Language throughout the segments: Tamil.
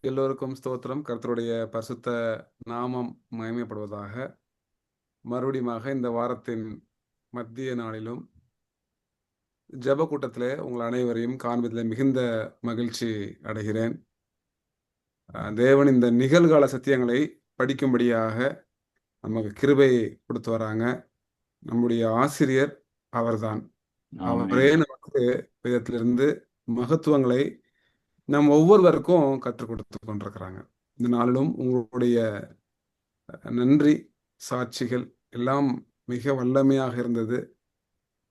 எல்லோருக்கும் ஸ்தோத்திரம். கர்த்தருடைய பரிசுத்த நாமம் மகிமைப்படுவதாக. மறுபடியுமாக இந்த வாரத்தின் மத்திய நாளிலும் ஜெப கூட்டத்திலே உங்கள் அனைவரையும் காண்பதில் மிகுந்த மகிழ்ச்சி அடைகிறேன். தேவன் இந்த நிகழ்கால சத்தியங்களை படிக்கும்படியாக நமக்கு கிருபை கொடுத்து வராங்க. நம்முடைய ஆசிரியர் அவர்தான். அவரே நமக்கு வேதத்திலிருந்து மகத்துவங்களை நம் ஒவ்வொருவருக்கும் கற்றுக் கொடுத்து கொண்டிருக்கிறாங்க. இந்த நாளிலும் உங்களுடைய நன்றி சாட்சிகள் எல்லாம் மிக வல்லமையாக இருந்தது.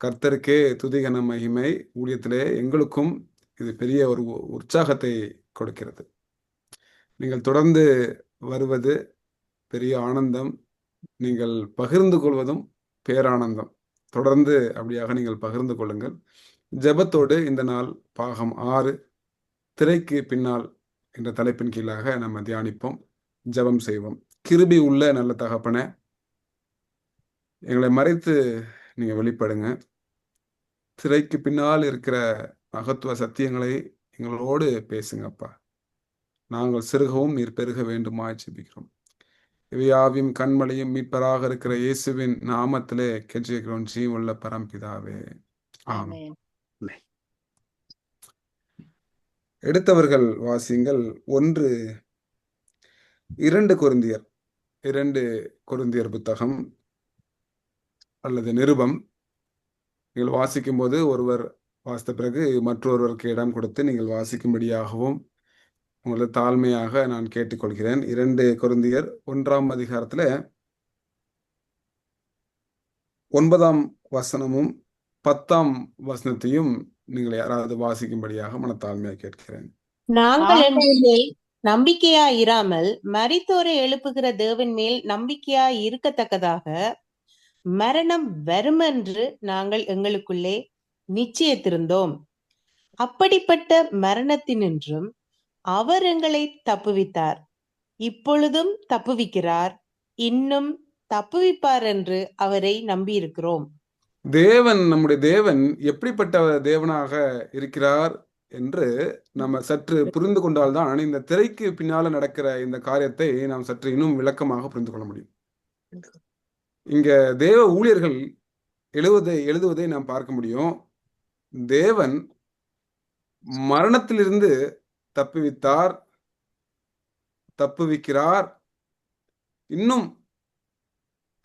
கர்த்தருக்கே துதிகன மகிமை ஊழியத்திலே எங்களுக்கும் இது பெரிய ஒரு உற்சாகத்தை கொடுக்கிறது. நீங்கள் தொடர்ந்து வருவது பெரிய ஆனந்தம் நீங்கள் பகிர்ந்து கொள்வதும் பேரானந்தம். தொடர்ந்து அப்படியாக நீங்கள் பகிர்ந்து கொள்ளுங்கள். ஜெபத்தோடு இந்த நாள் பாகம் ஆறு திரைக்கு பின்னால் என்ற தலைப்பின் கீழாக நம்ம தியானிப்போம் ஜெபம் செய்வோம். கிருபி உள்ள நல்ல தகப்பன எங்களை மறைத்து நீங்க வெளிப்படுங்க. திரைக்கு பின்னால் இருக்கிற மகத்துவ சத்தியங்களை எங்களோடு பேசுங்கப்பா. நாங்கள் சிறுகவும் நீர் பெருக வேண்டுமா ஜெபிக்கிறோம். இவையாவையும் கண்மலையும் மீட்பராக இருக்கிற இயேசுவின் நாமத்திலே கெஞ்சிக்கிறோம் ஜீவுள்ள பரம்பிதாவே. ஆமாம் எடுத்தவர்கள் வாசியுங்கள் ஒன்று இரண்டு கொருந்தியர் இரண்டு கொருந்தியர் புத்தகம் அல்லது நிருபம். நீங்கள் வாசிக்கும் போது ஒருவர் வாசித்த பிறகு மற்றொருவருக்கு இடம் கொடுத்து நீங்கள் வாசிக்கும்படியாகவும் உங்களை தாழ்மையாக நான் கேட்டுக்கொள்கிறேன். இரண்டு கொருந்தியர் ஒன்றாம் அதிகாரத்தில் ஒன்பதாம் வசனமும் பத்தாம் வசனத்தையும் நீங்கள் யாராவது வாசிக்கும்படியாக மனத்தாழ்மையாக கேட்கிறேன். நாங்கள் என்பதில் நம்பிக்கையா இராமல் மரித்தோரை எழுப்புகிற தேவன் மேல் நம்பிக்கையா இருக்கத்தக்கதாக மரணம் வருமென்று நாங்கள் எங்களுக்குள்ளே நிச்சயத்திருந்தோம். அப்படிப்பட்ட மரணத்தினின்றும் அவர் எங்களை தப்புவித்தார். இப்பொழுதும் தப்புவிக்கிறார். இன்னும் தப்புவிப்பார் என்று அவரை நம்பியிருக்கிறோம். தேவன் நம்முடைய தேவன் எப்படிப்பட்ட தேவனாக இருக்கிறார் என்று நம்ம சற்று புரிந்து கொண்டால்தான் இந்த திரைக்கு பின்னால நடக்கிற இந்த காரியத்தை நாம் சற்று இன்னும் விளக்கமாக புரிந்து கொள்ள முடியும். இங்க தேவ ஊழியர்கள் எழுவதை எழுதுவதை நாம் பார்க்க முடியும். தேவன் மரணத்திலிருந்து தப்புவித்தார் தப்புவிக்கிறார் இன்னும்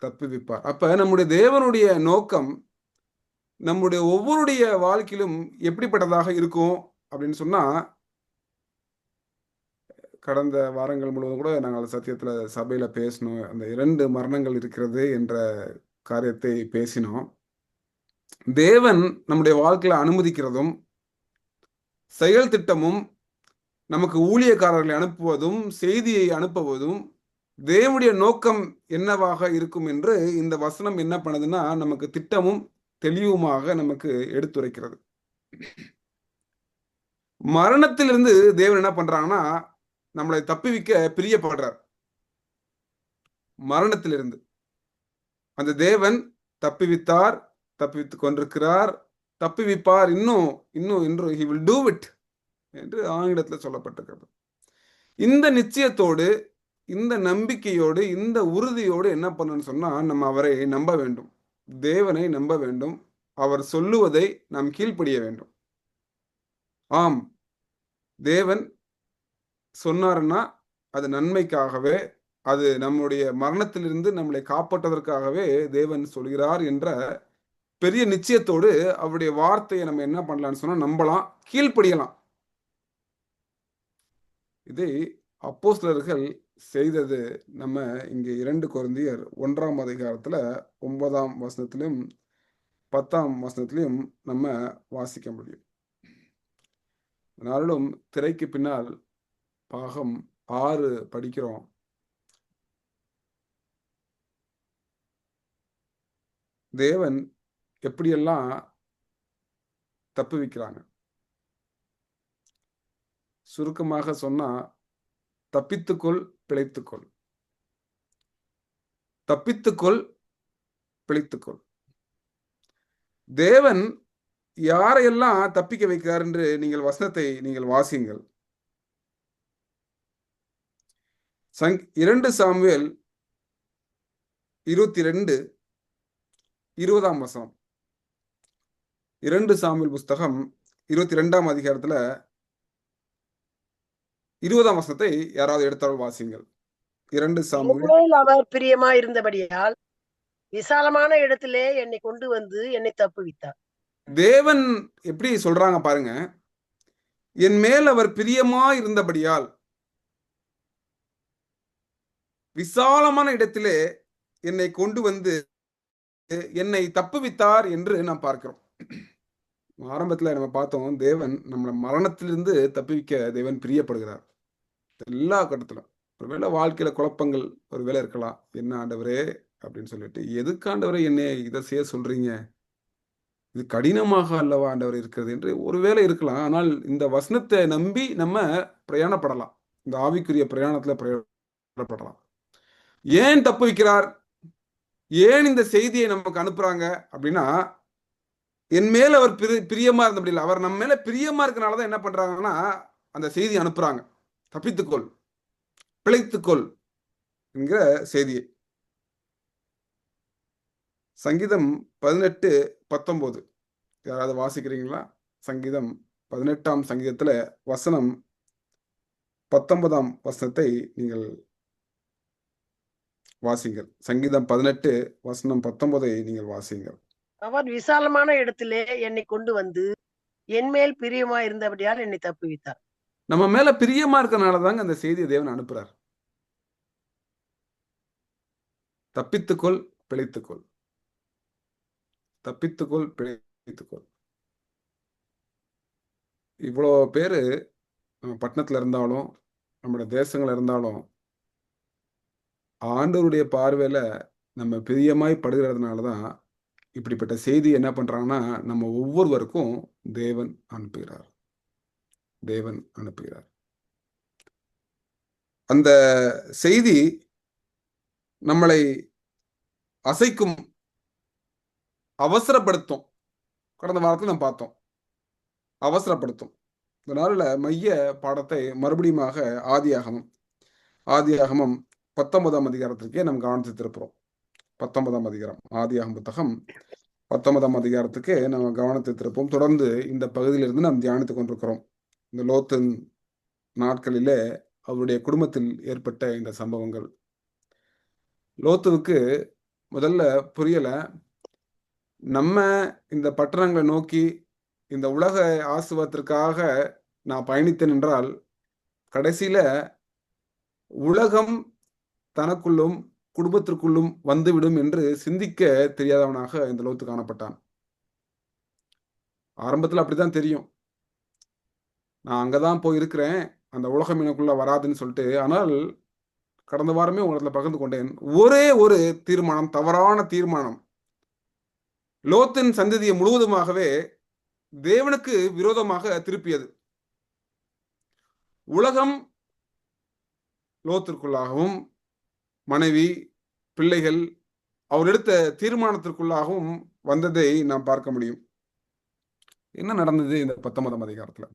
தப்புவிப்பார். அப்ப நம்முடைய தேவனுடைய நோக்கம் நம்முடைய ஒவ்வொருடைய வாழ்க்கையிலும் எப்படிப்பட்டதாக இருக்கும் அப்படின்னு சொன்னா கடந்த வாரங்கள் முழுவதும் கூட நாங்கள் சத்தியத்துல சபையில பேசணும் அந்த இரண்டு மரணங்கள் இருக்கிறது என்ற காரியத்தை பேசினோம். தேவன் நம்முடைய வாழ்க்கையில அனுமதிக்கிறதும் செயல் திட்டமும் நமக்கு ஊழியக்காரர்களை அனுப்புவதும் செய்தியை அனுப்புவதும் தேவனுடைய நோக்கம் என்னவாக இருக்கும் என்று இந்த வசனம் என்ன பண்ணுதுன்னா நமக்கு திட்டமும் தெளிவுமாக நமக்கு எடுத்துரைக்கிறது. மரணத்திலிருந்து தேவன் என்ன பண்றாங்கன்னா நம்மளை தப்புவிக்க பிரியப்படுறார். மரணத்திலிருந்து. அந்த தேவன் தப்புவித்தார் தப்புவித்துக் கொண்டிருக்கிறார் தப்புவிப்பார் இன்னும் இன்னும் இன்று ஹி வில் டூ இட் என்று ஆங்கிலத்தில் சொல்லப்பட்டிருக்கிறது. இந்த நிச்சயத்தோடு இந்த நம்பிக்கையோடு இந்த உறுதியோடு என்ன பண்ணணும்னு சொன்னா நம்ம அவரை நம்ப வேண்டும். தேவனை நம்ப வேண்டும். அவர் சொல்லுவதை நாம் கீழ்ப்படிய வேண்டும். ஆம். தேவன் சொன்னாருன்னா அது நன்மைக்காகவே அது நம்முடைய மரணத்திலிருந்து நம்மளை காப்பாற்றுவதற்காகவே தேவன் சொல்கிறார் என்ற பெரிய நிச்சயத்தோடு அவருடைய வார்த்தையை நம்ம என்ன பண்ணலாம்னு சொன்னா நம்பலாம் கீழ்ப்படியலாம். இதை அப்போஸ்லர்கள் செய்தது நம்ம இங்கே இரண்டு குழந்தையர் ஒன்றாம் அதிகாரத்துல ஒன்பதாம் வசனத்திலும் பத்தாம் வசனத்திலையும் நம்ம வாசிக்க முடியும். நாளும் திரைக்கு பின்னால் பாகம் ஆறு படிக்கிறோம். தேவன் எப்படியெல்லாம் தப்புவிக்கிறாங்க? சுருக்கமாக சொன்னா தப்பித்துக்குள் பிழைத்துக்கொள். தப்பித்துக்கொள் பிழைத்துக்கொள். தேவன் யாரையெல்லாம் தப்பிக்க வைக்கிறார் என்று நீங்கள் வசனத்தை நீங்கள் வாசியுங்கள். சங் இரண்டு சாமுவேல் இருபத்தி ரெண்டு இருபதாம் வசனம். இரண்டு சாமுவேல் புஸ்தகம் இருபத்தி ரெண்டாம் அதிகாரத்துல இருபதாம் வசனத்தை யாராவது எடுத்தால் வாசிங்கள் இரண்டு சாமுவேல். அவர் பிரியமா இருந்தபடியால் விசாலமான இடத்திலே என்னை கொண்டு வந்து என்னை தப்புவித்தார். தேவன் எப்படி சொல்றாங்க பாருங்க. என் மேல் அவர் பிரியமா இருந்தபடியால் விசாலமான இடத்திலே என்னை கொண்டு வந்து என்னை தப்புவித்தார் என்று நாம் பார்க்கிறோம். ஆரம்பத்துல நம்ம பார்த்தோம் தேவன் நம்மளை மரணத்திலிருந்து தப்புவிக்க தேவன் பிரியப்படுகிறார். எல்லா கட்டத்திலும். ஒருவேளை வாழ்க்கையில குழப்பங்கள் ஒரு வேலை இருக்கலாம். என்ன ஆண்டவரே? அப்படின்னு சொல்லிட்டு எதுக்கு ஆண்டவரே என்னை இதை செய்ய சொல்றீங்க? இது கடினமாக அல்லவா ஆண்டவர் இருக்கிறது என்று ஒருவேளை இருக்கலாம். ஆனால் இந்த வசனத்தை நம்பி நம்ம பிரயாணப்படலாம். இந்த ஆவிக்குரிய பிரயாணத்துல பிரயாணப்படலாம். ஏன் தப்பு வைக்கிறார்? ஏன் இந்த செய்தியை நமக்கு அனுப்புறாங்க? அப்படின்னா என் மேல அவர் பிரி பிரியமா இருந்தபடி இல்லை அவர் நம்ம மேல பிரியமா இருக்கனாலதான் என்ன பண்றாங்கன்னா அந்த செய்தி அனுப்புறாங்க. தப்பித்துக்கொள் பிழைத்துக்கொள் என்கிற செய்தியை. சங்கீதம் பதினெட்டு பத்தொன்பது யாராவது வாசிக்கிறீங்களா? சங்கீதம் பதினெட்டாம் சங்கீதத்துல வசனம் பத்தொன்பதாம் வசனத்தை நீங்கள் வாசிங்கள். சங்கீதம் பதினெட்டு வசனம் பத்தொன்பதை நீங்கள் வாசிங்கள். அவர் விசாலமான இடத்திலே என்னை கொண்டு வந்து என் மேல் பிரியமா இருந்தபடியால் என்னை தப்புவித்தார். நம்ம மேல பிரியமா இருக்கனால தாங்க அந்த செய்தியை தேவன் அனுப்புறார். தப்பித்துக்கொள் பிழைத்துக்கொள். தப்பித்துக்கொள் பிழைத்துக்கொள். இவ்வளோ பேர் நம்ம பட்டணத்தில் இருந்தாலும் நம்மளோட தேசங்கள் இருந்தாலும் ஆண்டவருடைய பார்வையில் நம்ம பிரியமாய் படுகிறதுனால தான் இப்படிப்பட்ட செய்தி என்ன பண்ணுறாங்கன்னா நம்ம ஒவ்வொருவருக்கும் தேவன் அனுப்புகிறார். தேவன் அனுப்புகிறார். அந்த செய்தி நம்மளை அசைக்கும் அவசரப்படுத்தும். கடந்த வாரத்தில் நம்ம பார்த்தோம். அவசரப்படுத்தும். இதனால மைய பாடத்தை மறுபடியுமாக ஆதியாகமம் ஆதியாகமம் பத்தொன்பதாம் அதிகாரத்திற்கே நம்ம கவனத்தை திருப்புறோம் பத்தொன்பதாம் அதிகாரம் ஆதியாகம் புத்தகம் பத்தொன்பதாம் அதிகாரத்துக்கு நம்ம கவனத்தை திருப்போம் தொடர்ந்து இந்த பகுதியிலிருந்து நாம் தியானித்துக் கொண்டிருக்கிறோம். இந்த லோத்தன் நாட்களிலே அவருடைய குடும்பத்தில் ஏற்பட்ட இந்த சம்பவங்கள். லோத்துவுக்கு முதல்ல புரியல நம்ம இந்த பட்டணங்களை நோக்கி இந்த உலக ஆசுவத்திற்காக நான் பயணித்தேன் என்றால் கடைசியில உலகம் தனக்குள்ளும் குடும்பத்திற்குள்ளும் வந்துவிடும் என்று சிந்திக்க தெரியாதவனாக இந்த லோத்து காணப்பட்டான். ஆரம்பத்தில் அப்படித்தான் தெரியும். நான் அங்கதான் போய் இருக்கிறேன் அந்த உலகம் எனக்குள்ளே வராதுன்னு சொல்லிட்டு ஆனால் கடந்த வாரமே உங்களத்துல பகிர்ந்து கொண்டேன். ஒரே ஒரு தீர்மானம் தவறான தீர்மானம். லோத்தின் சந்ததியை முழுவதுமாகவே தேவனுக்கு விரோதமாக திருப்பியது. உலகம் லோத்திற்குள்ளாகவும் மனைவி பிள்ளைகள் அவர் எடுத்த தீர்மானத்திற்குள்ளாகவும் வந்ததை நாம் பார்க்க முடியும். என்ன நடந்தது இந்த பத்தொன்பதாம் அதிகாரத்தில்?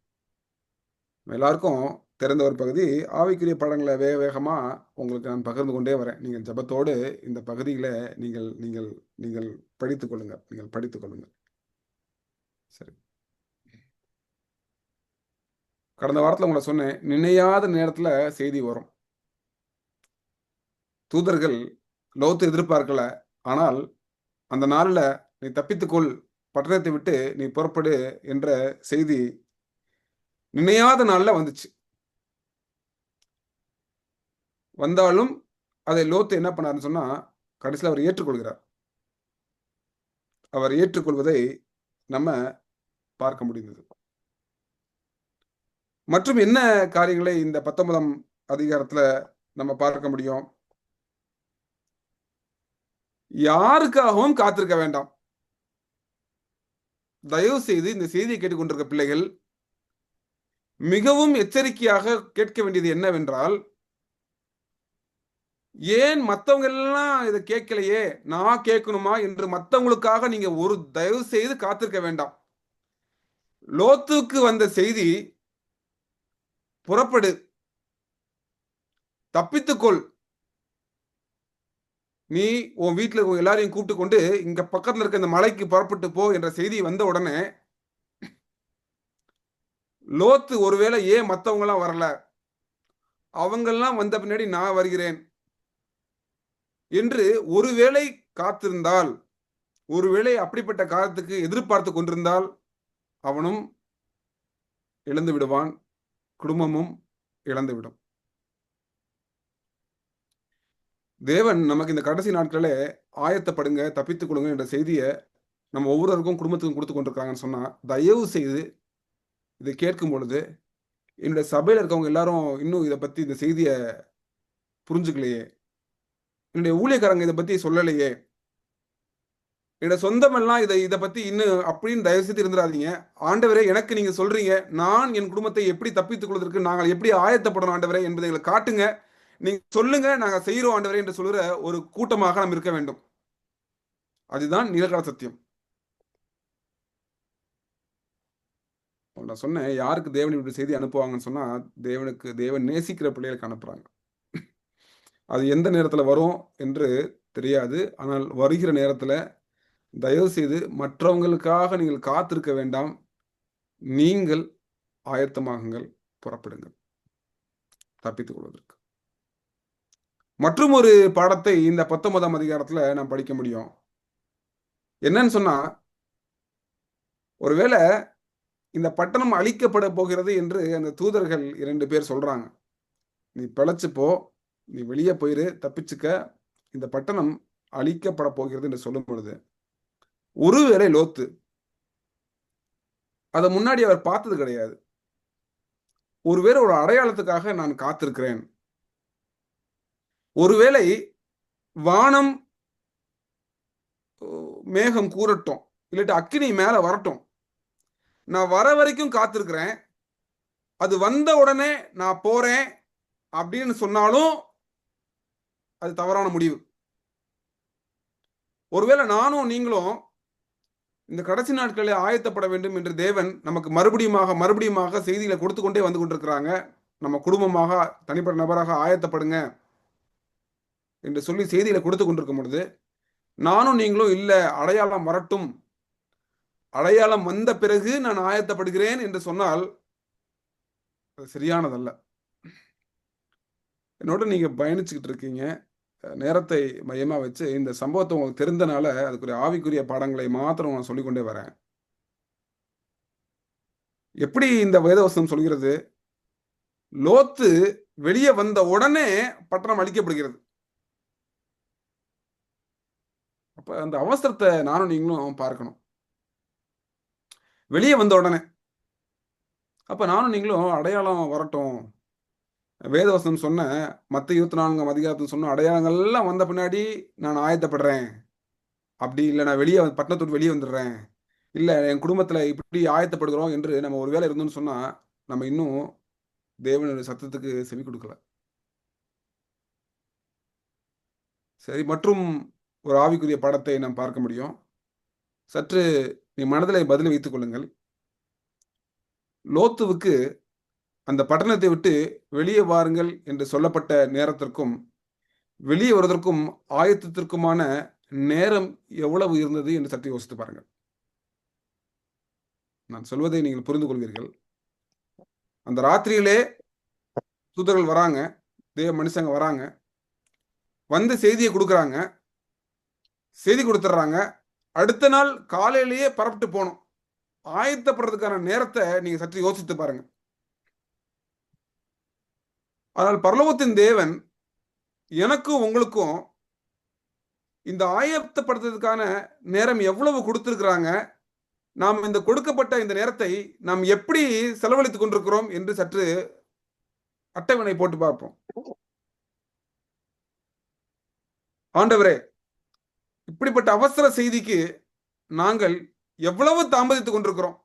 எல்லாருக்கும் திறந்த ஒரு பகுதி. ஆவிக்குரிய படங்களை வேக வேகமாக உங்களுக்கு நான் பகிர்ந்து கொண்டே வரேன். நீங்கள் ஜபத்தோடு இந்த பகுதிகளை நீங்கள் நீங்கள் நீங்கள் படித்துக் கொள்ளுங்கள். நீங்கள் படித்துக் கொள்ளுங்கள். சரி. கடந்த வாரத்தில் உங்களை சொன்னேன் நினையாத நேரத்தில் செய்தி வரும். தூதர்கள் லோத்து எதிர்பார்க்கல ஆனால் அந்த நாளில் நீ தப்பித்துக்கொள் பட்டணத்தை விட்டு நீ புறப்படு என்ற செய்தி நினையாத நாள்ல வந்துச்சு. வந்தாலும் அதை லோத்து என்ன பண்ணாருன்னு சொன்னா கடைசியில் அவர் ஏற்றுக்கொள்கிறார். அவர் ஏற்றுக்கொள்வதை நம்ம பார்க்க முடிந்தது. மற்றும் என்ன காரியங்களை இந்த பத்தொன்பதாம் அதிகாரத்துல நம்ம பார்க்க முடியும்? யாருக்காகவும் காத்திருக்க வேண்டாம். தயவு செய்து இந்த செய்தியை கேட்டுக்கொண்டிருக்க பிள்ளைகள் மிகவும் எச்சரிக்கையாக கேட்க வேண்டியது என்னவென்றால் ஏன் மற்றவங்க எல்லாம் இதை கேட்கலையே? நான் கேட்கணுமா? என்று மற்றவங்களுக்காக நீங்க ஒரு தயவு செய்து காத்திருக்க வேண்டாம். லோத்துக்கு வந்த செய்தி புறப்படு. தப்பித்துக்கொள். நீ உன் வீட்டில் எல்லாரையும் கூப்பிட்டு கொண்டு இங்க பக்கத்துல இருக்க இந்த மலைக்கு புறப்பட்டு போ என்ற செய்தி வந்த உடனே லோத்து ஒருவேளை ஏன் மற்றவங்களாம் வரல? அவங்கெல்லாம் வந்த பின்னாடி நான் வருகிறேன். என்று ஒருவேளை காத்திருந்தால் ஒருவேளை அப்படிப்பட்ட காலத்துக்கு எதிர்பார்த்து கொண்டிருந்தால் அவனும் இழந்து விடுவான் குடும்பமும் இழந்துவிடும் தேவன் நமக்கு இந்த கடைசி நாட்களே ஆயத்தப்படுங்க தப்பித்துக் கொள்ளுங்க என்ற செய்தியை நம்ம ஒவ்வொருவருக்கும் குடும்பத்துக்கும் கொடுத்து கொண்டிருக்காங்கன்னு சொன்னா தயவு செய்து இதை கேட்கும் பொழுது என்னுடைய சபையில் இருக்கவங்க எல்லாரும் இன்னும் இதை பற்றி இந்த செய்தியை புரிஞ்சுக்கலையே. என்னுடைய ஊழியக்காரங்க இதை பற்றி சொல்லலையே. என்னோட சொந்தமெல்லாம் இதை இதை பற்றி இன்னும் அப்படின்னு தயவு செய்து இருந்துடாதீங்க. ஆண்டவரே எனக்கு நீங்கள் சொல்கிறீங்க நான் என் குடும்பத்தை எப்படி தப்பித்துக் கொள்வதற்கு நாங்கள் எப்படி ஆயத்தப்படணும் ஆண்டவரே என்பதை எங்களை காட்டுங்க. நீங்கள் சொல்லுங்க நாங்கள் செய்கிறோம் ஆண்டவரே என்று சொல்கிற ஒரு கூட்டமாக நாம் இருக்க வேண்டும். அதுதான் நிலக்கால சத்தியம். நான் சொன்னேன் யாருக்கு தேவன் இப்படி செய்தி அனுப்புவாங்கன்னு சொன்னா தேவனுக்கு தேவன் நேசிக்கிற பிள்ளைகளுக்கு அனுப்புறாங்க. அது எந்த நேரத்துல வரும் என்று தெரியாது. ஆனால் வருகிற நேரத்துல தயவு செய்து மற்றவங்களுக்காக நீங்கள் காத்திருக்க வேண்டாம். நீங்கள் ஆயத்தமாகுங்கள் புறப்படுங்கள். தப்பித்துக் கொள்வதற்கு. மற்றும் ஒரு பாடத்தை இந்த பத்தொன்பதாம் அதிகாரத்துல நாம் படிக்க முடியும். என்னன்னு சொன்னா ஒருவேளை இந்த பட்டணம் அழிக்கப்பட போகிறது என்று அந்த தூதர்கள் இரண்டு பேர் சொல்றாங்க. நீ பிழைச்சிப்போ நீ வெளியே போயிரு தப்பிச்சுக்க. இந்த பட்டணம் அழிக்கப்பட போகிறது என்று சொல்லும் பொழுது ஒருவேளை லோத்து அதை முன்னாடி அவர் பார்த்தது கிடையாது. ஒருவேளை ஒரு அடையாளத்துக்காக நான் காத்திருக்கிறேன். ஒருவேளை வானம் மேகம் கூறட்டும் இல்லாட்டி அக்கினி மேல வரட்டும். நான் வர வரைக்கும் காத்திருக்கிறேன். அது வந்த உடனே நான் போறேன் அப்படின்னு சொன்னாலும் அது தவறான முடிவு. ஒருவேளை நானும் நீங்களும் இந்த கடைசி நாட்களில் ஆயத்தப்பட வேண்டும் என்று தேவன் நமக்கு மறுபடியுமாக மறுபடியுமாக செய்திகளை கொடுத்து கொண்டே வந்து கொண்டிருக்கிறாங்க. நம்ம குடும்பமாக தனிப்பட்ட நபராக ஆயத்தப்படுங்க என்று சொல்லி செய்திகளை கொடுத்து கொண்டிருக்கும் பொழுது நானும் நீங்களும் இல்லை அடையாளம் வரட்டும் அடையாளம் வந்த பிறகு நான் ஆயத்தப்படுகிறேன் என்று சொன்னால் அது சரியானதல்ல. என்னோட நீங்க பயணிச்சுக்கிட்டு இருக்கீங்க. நேரத்தை மையமா வச்சு இந்த சம்பவத்தை உங்களுக்கு தெரிந்தனால அதுக்குரிய ஆவிக்குரிய பாடங்களை மாத்திரம் நான் சொல்லிக்கொண்டே வரேன். எப்படி இந்த வேதவசனம் சொல்கிறது? லோத்து வெளியே வந்த உடனே பட்டணம் அழிக்கப்படுகிறது. அப்ப அந்த அவசரத்தை நானும் நீங்களும் பார்க்கணும். வெளியே வந்த உடனே. அப்போ நானும் நீங்களும் அடையாளம் வரட்டும். வேதவசனம் சொன்ன மற்ற இருபத்தி நான்கு அதிகாரத்தில் சொன்ன அடையாளங்கள்லாம் வந்த பின்னாடி நான் ஆயத்தப்படுறேன். அப்படி இல்லை நான் வெளியே பட்டணத்தோடு வெளியே வந்துடுறேன். இல்லை என் குடும்பத்தில் இப்படி ஆயத்தப்படுகிறோம் என்று நம்ம ஒரு வேலை இருந்தோம்னு சொன்னால் நம்ம இன்னும் தேவனுடைய சத்தத்துக்கு செவி கொடுக்கல. சரி மற்றும் ஒரு ஆவிக்குரிய படத்தை நாம் பார்க்க முடியும். சற்று நீ மனதில் பதில் வைத்துக் கொள்ளுங்கள். லோத்துவுக்கு அந்த பட்டணத்தை விட்டு வெளியே வாருங்கள் என்று சொல்லப்பட்ட நேரத்திற்கும் வெளியே வருவதற்கும் ஆயத்தத்திற்குமான நேரம் எவ்வளவு இருந்தது என்று சற்று யோசித்து பாருங்கள். நான் சொல்வதை நீங்கள் புரிந்து கொள்வீர்கள். அந்த ராத்திரியிலே தூதர்கள் வராங்க தேவ மனுஷங்க வராங்க. வந்து செய்தியை கொடுக்குறாங்க. செய்தி கொடுத்துட்றாங்க. அடுத்த நாள் காலையிலேயே பரப்பிட்டு போகணும். ஆயத்தப்படுறதுக்கான நேரத்தை நீங்க சற்று யோசித்து பாருங்க. ஆனால் பரலோகத்தின் தேவன் எனக்கும் உங்களுக்கும் இந்த ஆயத்தப்படுத்துறதுக்கான நேரம் எவ்வளவு கொடுத்திருக்கிறாங்க? நாம் இந்த கொடுக்கப்பட்ட இந்த நேரத்தை நாம் எப்படி செலவழித்துக் கொண்டிருக்கிறோம் என்று சற்று அட்டவணை போட்டு பார்ப்போம். ஆண்டவரே இப்படிப்பட்ட அவசர செய்திக்கு நாங்கள் எவ்வளவு தாமதித்துக் கொண்டிருக்கிறோம்?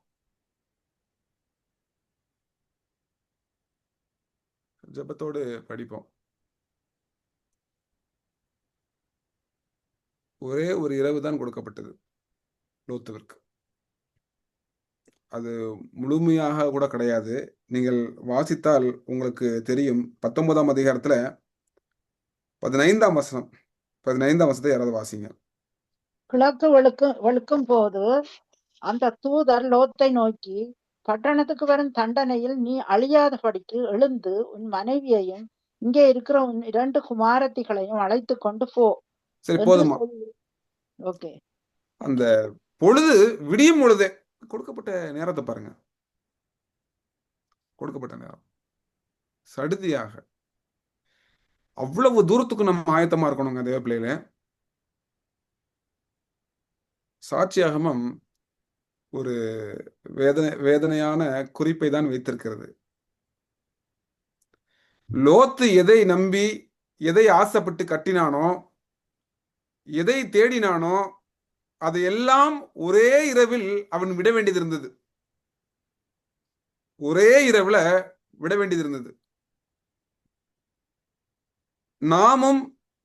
ஜபத்தோடு படிப்போம். ஒரே ஒரு இரவு தான் கொடுக்கப்பட்டது லோத்துவிற்கு. அது முழுமையாக கூட கிடையாது. நீங்கள் வாசித்தால் உங்களுக்கு தெரியும். பத்தொன்பதாம் அதிகாரத்தில் பதினைந்தாம் வசனம் பதினைந்தாம் வசத்தை யாராவது வாசிங்க. கிழக்கு வெளுக்கும் வெளுக்கும் போது அந்த தூதர் லோத்தை நோக்கி பட்டணத்துக்கு வரும் தண்டனையில் நீ அழியாதபடிக்கு எழுந்து உன் மனைவியையும் இங்கே இருக்கிற உன் இரண்டு குமாரத்திகளையும் அழைத்து கொண்டு போ. சரி போதுமா? ஓகே. அந்த பொழுது விடியும் பொழுதே கொடுக்கப்பட்ட நேரத்தை பாருங்க. கொடுக்கப்பட்ட நேரம். சடுதியாக. அவ்வளவு தூரத்துக்கு நம்ம ஆயத்தமா இருக்கணுங்க தேவ பிள்ளையில சாட்சியாகமம் ஒரு வேதனை வேதனையான குறிப்பை தான் வைத்திருக்கிறது. லோத்து எதை நம்பி எதை ஆசைப்பட்டு கட்டினானோ எதை தேடினானோ அதையெல்லாம் ஒரே இரவில் அவன் விட வேண்டியது இருந்தது ஒரே இரவில் விட வேண்டியது இருந்தது நாமும்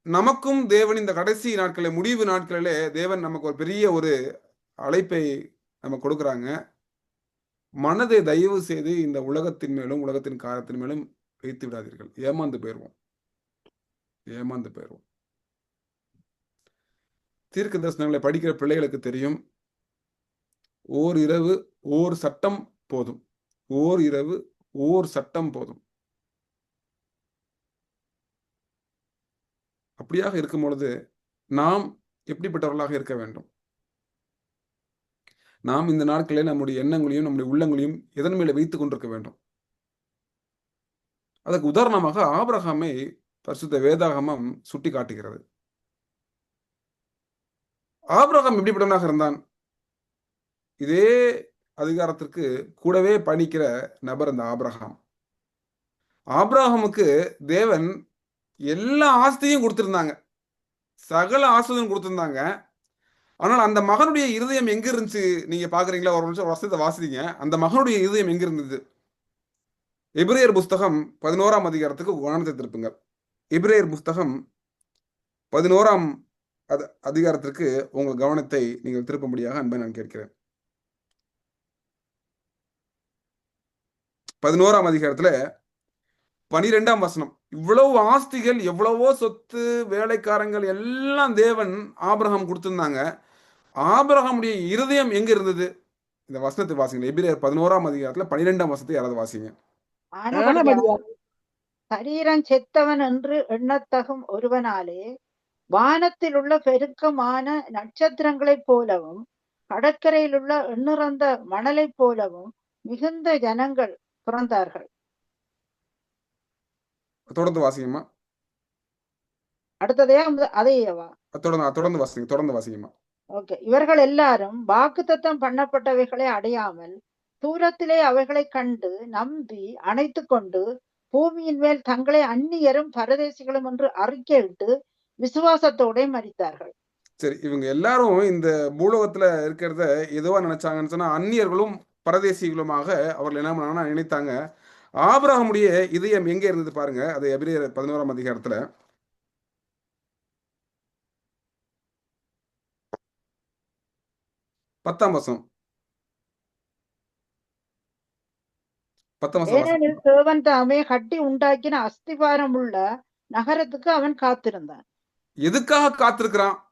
நமக்கும் தேவன் இந்த கடைசி நாட்களில் முடிவு நாட்களிலே தேவன் நமக்கு ஒரு பெரிய ஒரு அழைப்பை நம்ம கொடுக்குறாங்க. மனதை தயவு செய்து இந்த உலகத்தின் மேலும் உலகத்தின் காரத்தின் மேலும் வைத்து விடாதீர்கள். ஏமாந்து போயிடுவோம் ஏமாந்து போயிடுவோம் தீர்க்க தரிசனங்களை படிக்கிற பிள்ளைகளுக்கு தெரியும். ஓர் இரவு ஓர் சட்டம் போதும். ஓர் இரவு ஓர் சட்டம் போதும். அப்படியாக இருக்கும் பொழுது நாம் எப்படிப்பட்டவர்களாக இருக்க வேண்டும்? நாம் இந்த நாட்களில் நம்முடைய எண்ணங்களையும் நம்முடைய உள்ளங்களையும் எதன் மேலே வைத்துக் கொண்டிருக்க வேண்டும்? அதற்கு உதாரணமாக ஆபிரகாமை பரிசுத்த வேதாகமம் சுட்டி காட்டுகிறது ஆபிரகாம் எப்படிப்பட்டவனாக இருந்தான்? இதே அதிகாரத்திற்கு கூடவே பணிக்கிற நபர் அந்த ஆபிரகாம். ஆபிரகமுக்கு தேவன் எல்லா ஆஸ்தியும் கொடுத்துருந்தாங்க. சகல ஆஸ்தியும் கொடுத்துருந்தாங்க. ஆனால் அந்த மகனுடைய இருதயம் எங்க இருந்துச்சு? நீங்க பாக்குறீங்களா? ஒரு நிமிஷம் வசனத்தை வாசிங்க. அந்த மகனுடைய இருதயம் எங்க இருந்தது? எபிரேயர் புஸ்தகம் பதினோராம் அதிகாரத்துக்கு கவனத்தை திருப்புங்க. எபிரேயர் புஸ்தகம் பதினோராம் அது அதிகாரத்திற்கு உங்கள் கவனத்தை நீங்கள் திருப்பும்படியாக அன்பை நான் கேட்கிறேன். பதினோராம் அதிகாரத்துல பனிரெண்டாம் வசனம். இவ்வளவு ஆஸ்திகள் எவ்வளவோ சொத்து வேலைக்காரங்கள் எல்லாம் தேவன் ஆபிரகாம் கொடுத்திருந்தாங்க. ஆபிரகாமுடைய இருதயம் எங்க இருந்தது? இந்த வசனத்தை வாசிங்க. எபிரேயர் பதினோராம் அதிகாரத்துல பனிரெண்டாம் வசனத்தை யாராவது வாசிங்க. சரீரம் செத்தவன் என்று எண்ணத்தகும் ஒருவனாலே வானத்தில் உள்ள பெருக்கமான நட்சத்திரங்களைப் போலவும் கடற்கரையில் உள்ள எண்ணிறந்த மணலைப் போலவும் மிகுந்த ஜனங்கள் பிறந்தார்கள். தொடர்ந்து வாசிங்கம்மா அடுத்ததே அதையேவா? தொடர்ந்து தொடர்ந்து வாசிங்க தொடர்ந்து வாசிங்கம்மா ஓகே இவர்கள் எல்லாரும் வாக்குத்தத்தம் பண்ணப்பட்டவைகளை அடையாமல் தூரத்திலே அவைகளை கண்டு நம்பி அணைத்து கொண்டு பூமியின் மேல் தங்களை அந்நியரும் பரதேசிகளும் என்று அறிக்கையிட்டு விசுவாசத்தோட மரித்தார்கள். சரி இவங்க எல்லாரும் இந்த பூலோகத்துல இருக்கிறத எதுவா நினைச்சாங்கன்னு சொன்னா அந்நியர்களும் பரதேசிகளுமாக அவர்கள் என்ன பண்ணாங்கன்னா நினைத்தாங்க. ஆபிரகாமுடைய இதயம் எங்க இருந்தது பாருங்க அது எபிரேயர் பதினோராம் அதிகாரத்துல. பத்தாம். ஏனெனில் தேவன் தாமே கட்டி உண்டாக்கின அஸ்திபாரம் உள்ள நகரத்துக்கு அவன் காத்திருந்தான். எதுக்காக காத்திருக்கிறான்?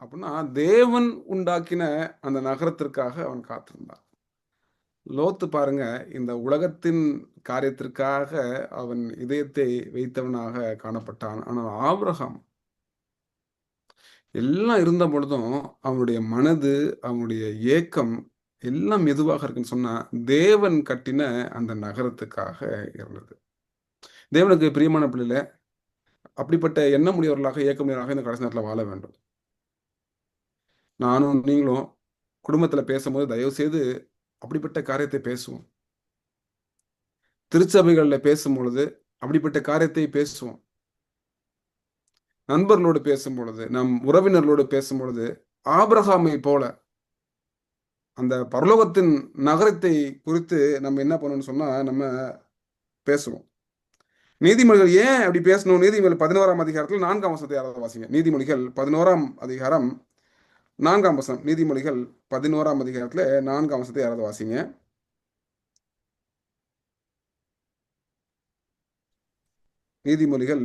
அப்படின்னா தேவன் உண்டாக்கின அந்த நகரத்திற்காக அவன் காத்திருந்தான். லோத்து பாருங்க இந்த உலகத்தின் காரியத்திற்காக அவன் இதயத்தை வைத்தவனாக காணப்பட்டான். ஆனால் ஆபிரகாம் எல்லாம் இருந்த பொழுதும் அவனுடைய மனது அவனுடைய ஏக்கம் எல்லாம் எதுவாக இருக்குன்னு சொன்னா தேவன் கட்டின அந்த நகரத்துக்காக இருந்தது. தேவனுக்கு பிரியமான பிள்ளைல அப்படிப்பட்ட எண்ணமுடையவர்களாக ஏக்கமுடையவர்களாக இந்த கடைசி நேரத்தில் வாழ வேண்டும். நானும் நீங்களும் குடும்பத்தில் பேசும்போது தயவு செய்து அப்படிப்பட்ட காரியத்தை பேசுவோம். திருச்சபைகளில் பேசும் பொழுது அப்படிப்பட்ட காரியத்தை பேசுவோம். நண்பர்களோடு பேசும் பொழுது நம் உறவினர்களோடு பேசும் பொழுது ஆபிரகாமை போல அந்த பரலோகத்தின் நகரத்தை குறித்து நம்ம என்ன பண்ணணும்னு சொன்னா நம்ம பேசுவோம். நீதிமொழிகள் ஏன் அப்படி பேசணும்? நீதிமொழி பதினோராம் அதிகாரத்தில் நான்காம் வசனத்தை யாராவது வாசிங்க. நீதிமொழிகள் பதினோராம் அதிகாரம் நான்காம் வசனம் நீதிமொழிகள் பதினோராம் அதிகாரத்துல நான்காம் வசனத்தை யாராவது வாசிங்க. நீதிமொழிகள்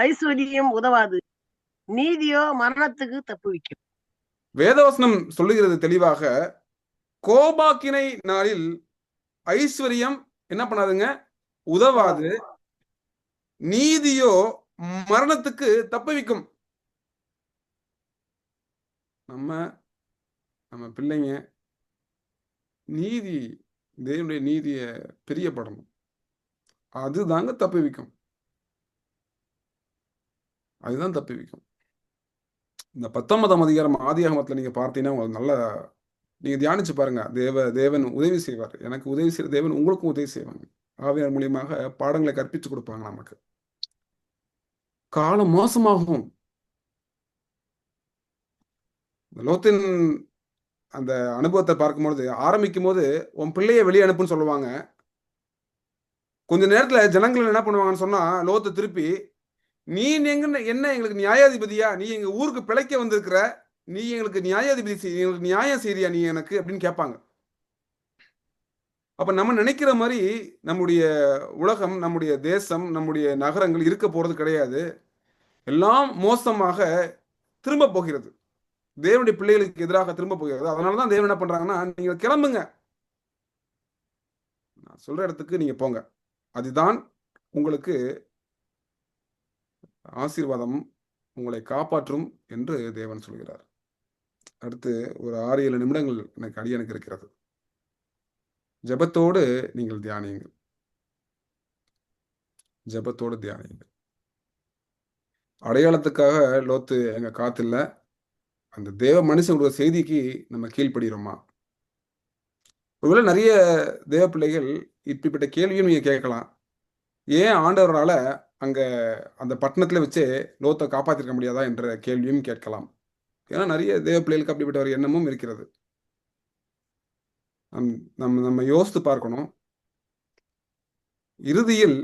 ஐஸ்வர்யம் உதவாது. நீதியோ மரணத்துக்கு தப்புவிக்கும். வேதவசனம் சொல்லுகிறது தெளிவாக கோபாக்கினை நாளில் ஐஸ்வர்யம் என்ன பண்ணாதுங்க? உதவாது. நீதியோ மரணத்துக்கு தப்புவிக்கும். நம்ம நம்ம பிள்ளைங்க நீதி தேவனுடைய நீதியை பிரியப்படணும். அதுதாங்க தப்புவிக்கும் அதுதான் தப்புவிக்கும் இந்த பத்தொன்பதாம் அதிகாரம் ஆதியாகமத்தில் நீங்க பார்த்தீங்கன்னா உங்களுக்கு நல்ல நீங்க தியானிச்சு பாருங்க. தேவ தேவன் உதவி செய்வார். எனக்கு உதவி செய்யற தேவன் உங்களுக்கும் உதவி செய்வாங்க. ஆவியார் மூலியமாக பாடங்களை கற்பிச்சு கொடுப்பாங்க நமக்கு. காலம் மோசமாகும் இந்த லோத்தின் அந்த அனுபவத்தை பார்க்கும்பொழுது ஆரம்பிக்கும் போது உன் பிள்ளைய வெளியே அனுப்புன்னு சொல்லுவாங்க. கொஞ்ச நேரத்துல ஜனங்கள் என்ன பண்ணுவாங்கன்னு சொன்னா லோத்தை திருப்பி நீ எங்க என்ன எங்களுக்கு நியாயாதிபதியா? நீ எங்க ஊருக்கு பிழைக்க வந்திருக்கிற? நீ எங்களுக்கு நியாயாதிபதி எங்களுக்கு நியாயம் செய்றியா நீ எனக்கு? அப்படின்னு கேட்பாங்க. அப்ப நம்ம நினைக்கிற மாதிரி நம்முடைய உலகம் நம்முடைய தேசம் நம்முடைய நகரங்கள் இருக்க போறது கிடையாது. எல்லாம் மோசமாக திரும்ப போகிறது. தேவனுடைய பிள்ளைகளுக்கு எதிராக திரும்ப போகிறது. அதனாலதான் தேவன் என்ன பண்றாங்கன்னா நீங்க கிளம்புங்க. நான் சொல்ற இடத்துக்கு நீங்க போங்க. அதுதான் உங்களுக்கு ஆசீர்வாதம் உங்களை காப்பாற்றும் என்று தேவன் சொல்கிறார். அடுத்து ஒரு ஆறு ஏழு நிமிடங்கள் எனக்கு அடியனுக்கு இருக்கிறது. ஜெபத்தோடு நீங்கள் தியானியுங்கள். ஜெபத்தோடு தியானியுங்கள். அடையாளத்துக்காக லோத்து எங்க காத்தில்லை. அந்த தேவ மனுஷனுடைய செய்திக்கு நம்ம கீழ்ப்படுகிறோமா ஒருவேளை நிறைய தேவ பிள்ளைகள் இப்படிப்பட்ட கேள்வியும் நீங்க கேட்கலாம். ஏன் ஆண்டவரால அங்க அந்த பட்டணத்துல வச்சே லோத்தை காப்பாத்திருக்க முடியாதா என்ற கேள்வியும் கேட்கலாம். ஏன்னா நிறைய தேவ பிள்ளைகளுக்கு அப்படிப்பட்ட ஒரு எண்ணமும் இருக்கிறது. நம் நம்ம நம்ம யோசித்து பார்க்கணும். இறுதியில்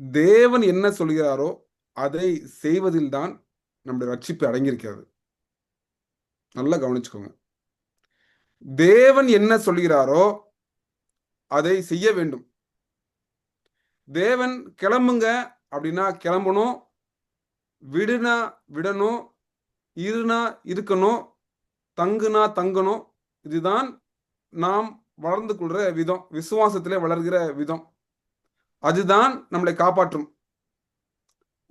தேவன் என்ன சொல்கிறாரோ அதை செய்வதில்தான் நம்முடைய ரட்சிப்பு அடங்கியிருக்கிறது. நல்லா கவனிச்சுக்கோங்க. தேவன் என்ன சொல்கிறாரோ அதை செய்ய வேண்டும். தேவன் கிளம்புங்க அப்படின்னா கிளம்பணும். விடுனா விடணும். இருனா இருக்கணும். தங்குனா தங்கணும். இதுதான் நாம் வளர்ந்து கொள்கிற விதம். விசுவாசத்திலே வளர்கிற விதம். அதுதான் நம்மளை காப்பாற்றும்.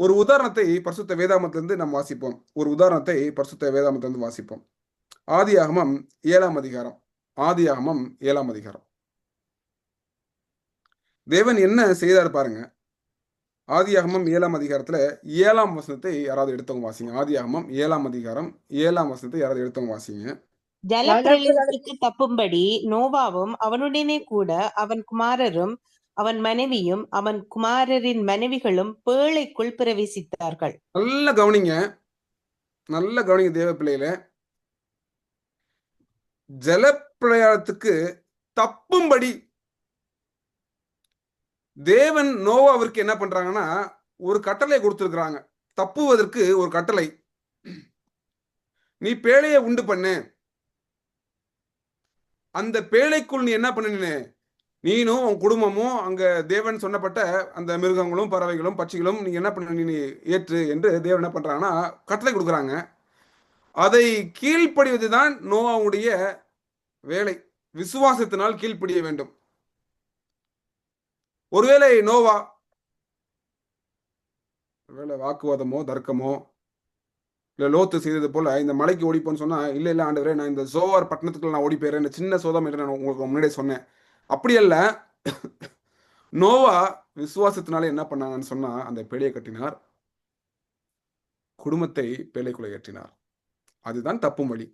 ஒரு உதாரணத்தை பரிசுத்த வேதாமத்திலிருந்து நாம் வாசிப்போம். ஒரு உதாரணத்தை பரிசுத்த வேதாமத்திலிருந்து வாசிப்போம். ஆதியாகமம் ஏழாம் அதிகாரம். ஆதியாகமம் ஏழாம் அதிகாரம். தேவன் என்ன செய்தார் பாருங்க. ஆதியாகமம் ஏழாம் அதிகாரத்துல ஏழாம் வசனத்தை யாராவது எடுத்தவங்க வாசிங்க. ஆதியாகமம் ஏழாம் அதிகாரம் ஏழாம் வசனத்தை யாராவது எடுத்தவங்க வாசிங்க. ஜலப்பிரளயத்துக்கு தப்பும்படி நோவாவும் அவனுடனே கூட அவன் குமாரரும் அவன் மனைவியும் அவன் குமாரரின் மனைவிகளும் பேழைக்குள் பிரவேசித்தார்கள். நல்ல கவனிங்க. நல்ல கவனிங்க தேவ பிள்ளையில ஜலப்பிரயாணத்துக்கு தப்பும்படி தேவன் நோவாவிற்கு என்ன பண்றாங்கன்னா ஒரு கட்டளை கொடுத்துருக்குறாங்க. தப்புவதற்கு ஒரு கட்டளை. நீ பேழையை உண்டு பண்ணு. அந்த பேழைக்குள் நீ என்ன பண்ணினு? நீனும் உன் குடும்பமும் அங்க தேவன் சொன்னப்பட்ட அந்த மிருகங்களும் பறவைகளும் பட்சிகளும் நீங்க என்ன பண்ண நீ ஏற்று என்று தேவன் என்ன பண்றாங்கன்னா கட்டளை கொடுக்குறாங்க. அதை கீழ்ப்படிவது தான் நோவாவுடைய வேலை. விசுவாசத்தினால் கீழ்ப்படிய வேண்டும். ஒருவேளை நோவா ஒருவேளை வாக்குவாதமோ தர்க்கமோ இல்ல லோத்து செய்தது போல இந்த மலைக்கு ஓடிப்போன்னு சொன்னா இல்ல இல்ல ஆண்டவரே நான் இந்த சோவார் பட்டணத்துக்குள்ள நான் ஓடி போயிடுறேன். சின்ன சோதம் என்று நான் உங்களுக்கு முன்னாடியே சொன்னேன். அப்படி அல்ல நோவா விசுவாசத்தினால என்ன பண்ணாங்கன்னு சொன்னா அந்த பேழையை கட்டினார். குடும்பத்தை பேழைக்குள்ள ஏற்றினார். அதுதான் தப்பும் வழி.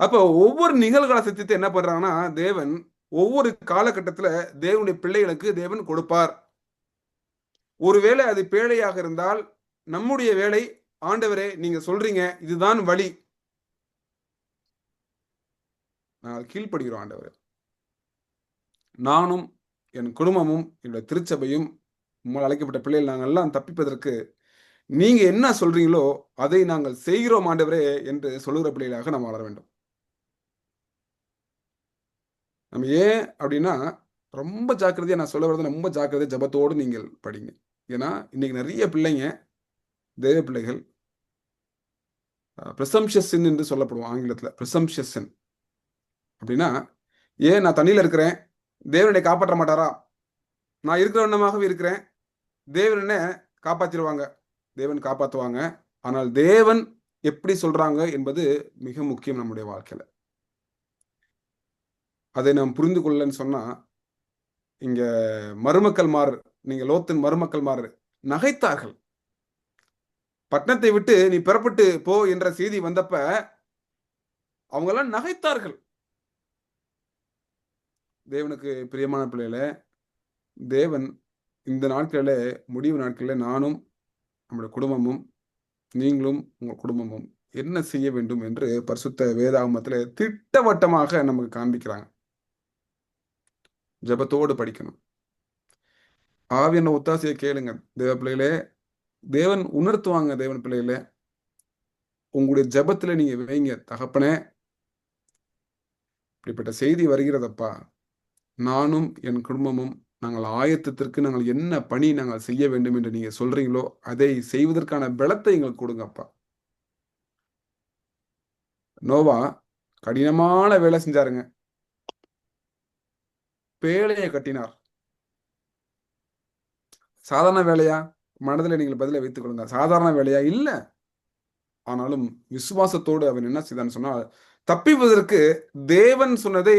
அப்போ ஒவ்வொரு நிகழ்கால சத்தியத்தை என்ன பண்றாங்கன்னா தேவன் ஒவ்வொரு காலகட்டத்துல தேவனுடைய பிள்ளைகளுக்கு தேவன் கொடுப்பார். ஒருவேளை அது பேழையாக இருந்தால் நம்முடைய வேலை ஆண்டவரே நீங்க சொல்றீங்க இதுதான் வழி. நாங்கள் கீழ்ப்படுகிறோம் ஆண்டவரே. நானும் என் குடும்பமும் என்னுடைய திருச்சபையும் உங்கள் அழைக்கப்பட்ட பிள்ளைகள் நாங்கள் எல்லாம் தப்பிப்பதற்கு நீங்க என்ன சொல்றீங்களோ அதை நாங்கள் செய்கிறோம் ஆண்டவரே என்று சொல்லுகிற பிள்ளைகளாக நாம் வளர வேண்டும். நம்ம ஏன் அப்படின்னா ரொம்ப ஜாக்கிரதையா நான் சொல்ல வரது ரொம்ப ஜாக்கிரதையா ஜபத்தோடு நீங்கள் படிங்க. ஏன்னா இன்னைக்கு நிறைய பிள்ளைங்க தேவ பிள்ளைகள் ப்ரிசம்ஷன் என்று சொல்லப்படுவோம் ஆங்கிலத்தில். ப்ரிசம்ஷன் அப்படின்னா ஏன் நான் தண்ணியில் இருக்கிறேன்? தேவனை காப்பாற்ற மாட்டாரா? நான் இருக்கிற வண்ணமாகவே இருக்கிறேன். தேவனனை காப்பாற்றிடுவாங்க தேவன் காப்பாற்றுவாங்க ஆனால் தேவன் எப்படி சொல்றாங்க என்பது மிக முக்கியம் நம்முடைய வாழ்க்கையில. அதை நாம் புரிந்து கொள்ளலன்னு சொன்னா இங்க மருமக்கள் மாறு நீங்க லோத்தின் மருமக்கள் மாறு நகைத்தார்கள். பட்டணத்தை விட்டு நீ பெறப்பட்டு போ என்ற செய்தி வந்தப்ப அவங்க எல்லாம் நகைத்தார்கள். தேவனுக்கு பிரியமான பிள்ளைகள தேவன் இந்த நாட்களில் முடிவு நாட்களில் நானும் நம்முடைய குடும்பமும் நீங்களும் உங்கள் குடும்பமும் என்ன செய்ய வேண்டும் என்று பரிசுத்த வேதாகமத்தில் திட்டவட்டமாக நமக்கு காண்பிக்கிறாங்க. ஜபத்தோடு படிக்கணும். ஆவியான ஒத்தாசையை கேளுங்க. தேவ பிள்ளைகளே தேவன் உணர்த்துவாங்க தேவன் பிள்ளைகளே. உங்களுடைய ஜபத்துல நீங்க வைங்க. தகப்பனே இப்படிப்பட்ட செய்தி வருகிறதப்பா. நானும் என் குடும்பமும் நாங்கள் ஆயத்தத்திற்கு நாங்கள் என்ன பணி நாங்கள் செய்ய வேண்டும் என்று நீங்க சொல்றீங்களோ அதை செய்வதற்கான பலத்தை எங்களுக்கு கொடுங்கப்பா. நோவா கடினமான வேலை செஞ்சாருங்க. பேழையை கட்டினார். சாதாரண வேலையா? மனதில் நீங்கள் பதிலை வைத்துக் கொள்ளுங்க சாதாரண வேலையா? இல்ல. ஆனாலும் விசுவாசத்தோடு அவன் என்ன செய்தான்னு சொன்னால் தப்பிவதற்கு தேவன் சொன்னதை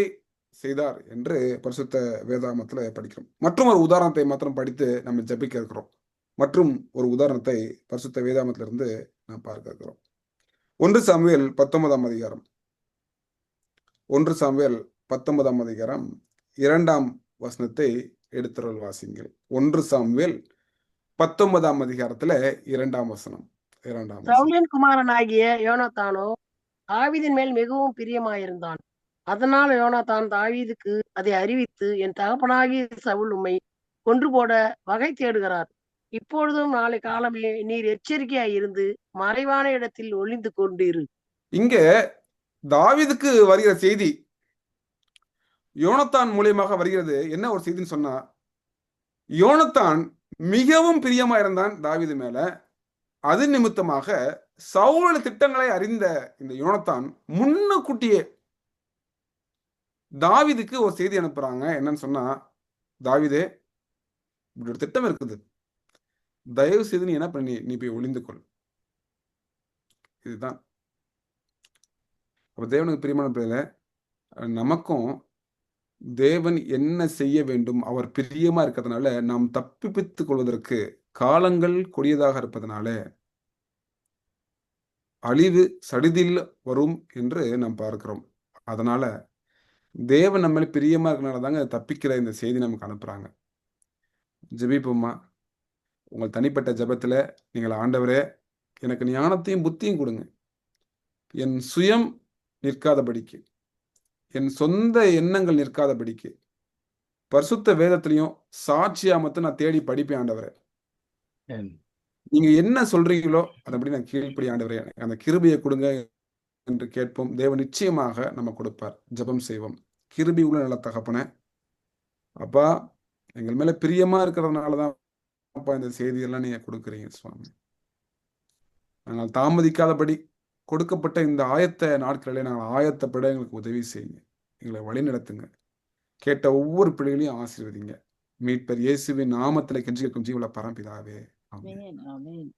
செய்தார் என்று பரிசுத்த வேதாமத்தில் படிக்கிறோம். மற்றும் ஒரு உதாரணத்தை மாத்திரம் படித்து நம்ம ஜபிக்க இருக்கிறோம். மற்றும் ஒரு உதாரணத்தை பரிசுத்த வேதாமத்திலிருந்து நாம் பார்க்க இருக்கிறோம். ஒன்று சாமுவேல் பத்தொன்பதாம் அதிகாரம். ஒன்று சாமுவேல் பத்தொன்பதாம் அதிகாரம் இரண்டாம் வசனத்தை எடுத்துரல் வாசிங்கள் ஒன்று சாமுவேல் பத்தொன்பதாம் அதிகாரத்துல இரண்டாம் வசனம். இரண்டாம் வசனம். சவுலின் குமாரனாகிய யோனத்தானோ ஆவிதின் மேல் மிகவும் பிரியமாயிருந்தான். அதனால் யோனத்தான் தாவீதுக்கு அதை அறிவித்து என் தகப்பனாகிய சவுல் உம்மை கொன்று போட வகை தேடுகிறார். இப்பொழுதும் நாளை காலமே நீர் எச்சரிக்கையாய் இருந்து மறைவான இடத்தில் ஒளிந்து கொண்டிரு. இங்க தாவீதுக்கு வருகிற செய்தி யோனத்தான் மூலியமாக வருகிறது. என்ன ஒரு செய்தின்னு சொன்னா யோனத்தான் மிகவும் பிரியமா இருந்தான் தாவீது மேல. அது நிமித்தமாக சவுல திட்டங்களை அறிந்த இந்த யோனத்தான் முன்னுக்குட்டியே தாவிதுக்கு ஒரு செய்தி அனுப்புறாங்க. என்னன்னு சொன்னா தாவிதே இப்படி ஒரு திட்டம் இருக்குது. தயவு செய்து நீ என்ன பண்ணி நீ போய் ஒளிந்து கொள். இதுதான். அப்ப தேவனுக்கு பிரியமான பிள்ளைல நமக்கும் தேவன் என்ன செய்ய வேண்டும் அவர் பிரியமா இருக்கிறதுனால நாம் தப்பிப்பித்துக் கொள்வதற்கு காலங்கள் கொடியதாக இருப்பதனால அழிவு சடிதில் வரும் என்று நாம் பார்க்கிறோம். அதனால தேவன் நம்ம மேல பிரியமா இருக்கனால தாங்க தப்பிக்கிற இந்த செய்தி நமக்கு அனுப்புறாங்க. ஜெபிப்போமா உங்கள் தனிப்பட்ட ஜெபத்துல நீங்கள் ஆண்டவரே எனக்கு ஞானத்தையும் புத்தியும் கொடுங்க. என் சுயம் நிற்காதபடிக்கு என் சொந்த எண்ணங்கள் நிற்காதபடிக்கு பரிசுத்த வேதத்திலையும் சாட்சியா மட்டும் நான் தேடி படிப்பேன் ஆண்டவரே. நீங்க என்ன சொல்றீங்களோ அதபடி நான் கீழ்ப்படி ஆண்டவரே எனக்கு அந்த கிருபையை கொடுங்க என்று கேட்போம். தேவன் நிச்சயமாக நம்ம கொடுப்பார். ஜெபம் செய்வோம். கிருபி உள்ள நல்ல தகப்பனே. அப்பா எங்கள் மேல பிரியமா இருக்கிறதுனாலதான் அப்பா இந்த செய்தியெல்லாம் நீங்க கொடுக்குறீங்க சுவாமி. நாங்கள் தாமதிக்காதபடி கொடுக்கப்பட்ட இந்த ஆயத்த நாட்களிலே நாங்கள் ஆயத்தப்பட எங்களுக்கு உதவி செய்யுங்க. எங்களை வழி நடத்துங்க. கேட்ட ஒவ்வொரு பிள்ளைகளையும் ஆசீர்வதிங்க. மீட்பர் இயேசுவின் நாமத்துல கெஞ்சி கேட்கும் ஜீவல பரம்பிதாவே. ஆமென்.